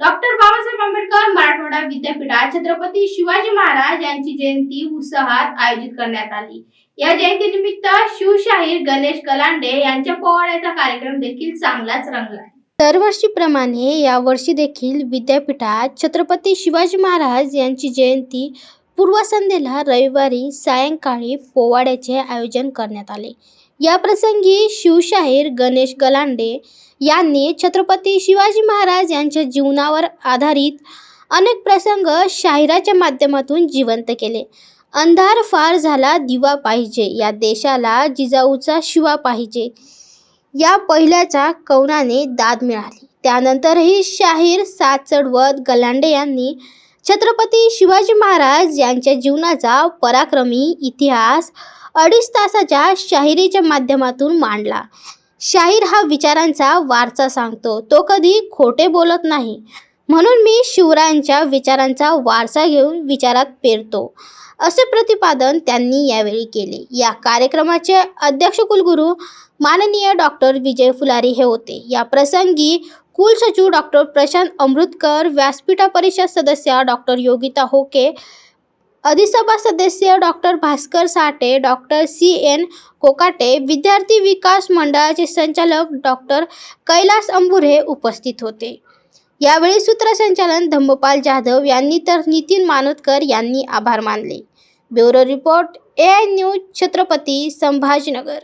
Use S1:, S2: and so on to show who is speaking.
S1: Doctor Babasaheb Ambedkar Marathwada विद्यापीठात छत्रपती शिवाजी महाराज यांची जयंती उत्साहात आयोजित करण्यात आली. या जयंतीनिमित्त शिवशाहीर गणेश कलांडे यांच्या पोवाड्याचा कार्यक्रम देखील चांगलाच रंगला
S2: दरवर्षीप्रमाणे यावर्षी देखील विद्यापीठात छत्रपती शिवाजी महाराज यांची जयंती पूर्वसंध्येला रविवारी सायंकाळी पोवाड्याचे आयोजन करण्यात आले. या प्रसंगी शिवशाहीर गणेश गलांडे यांनी छत्रपती शिवाजी महाराज यांच्या जीवनावर आधारित अनेक प्रसंग शाहिराच्या माध्यमातून जिवंत केले. अंधार फार झाला दिवा पाहिजे. या देशाला जिजाऊचा शिवा पाहिजे. या पहिल्याच्या कवनाने दाद मिळाली. त्यानंतरही शाहीर साथ चढवत गलांडे यांनी छत्रपती शिवाजी महाराज यांच्या जीवनाचा पराक्रमी इतिहास अडीच तासाच्या शाहिरीच्या माध्यमातून मांडला. शाहीर हा विचारांचा वारसा सांगतो. तो कधी खोटे बोलत नाही. म्हणून मी शिवरायांच्या विचारांचा वारसा घेऊन विचारात पेरतो. असे प्रतिपादन त्यांनी यावेळी केले. या कार्यक्रमाचे अध्यक्ष कुलगुरू माननीय डॉक्टर विजय फुलारी हे होते. या प्रसंगी कुलसचिव डॉक्टर प्रशांत अमृतकर व्यासपीठा परिषद सदस्य डॉक्टर योगिता होके अधिसभा सदस्य doctor Bhaskar Sathe doctor C N Kokate विद्यार्थी विकास मंडळाचे संचालक डॉक्टर कैलास अंबुरे उपस्थित होते. यावेळी सूत्रसंचालन धम्मपाल जाधव यांनी तर नितीन मानोतकर यांनी आभार मानले. Bureau report A I news Chhatrapati Sambhajinagar.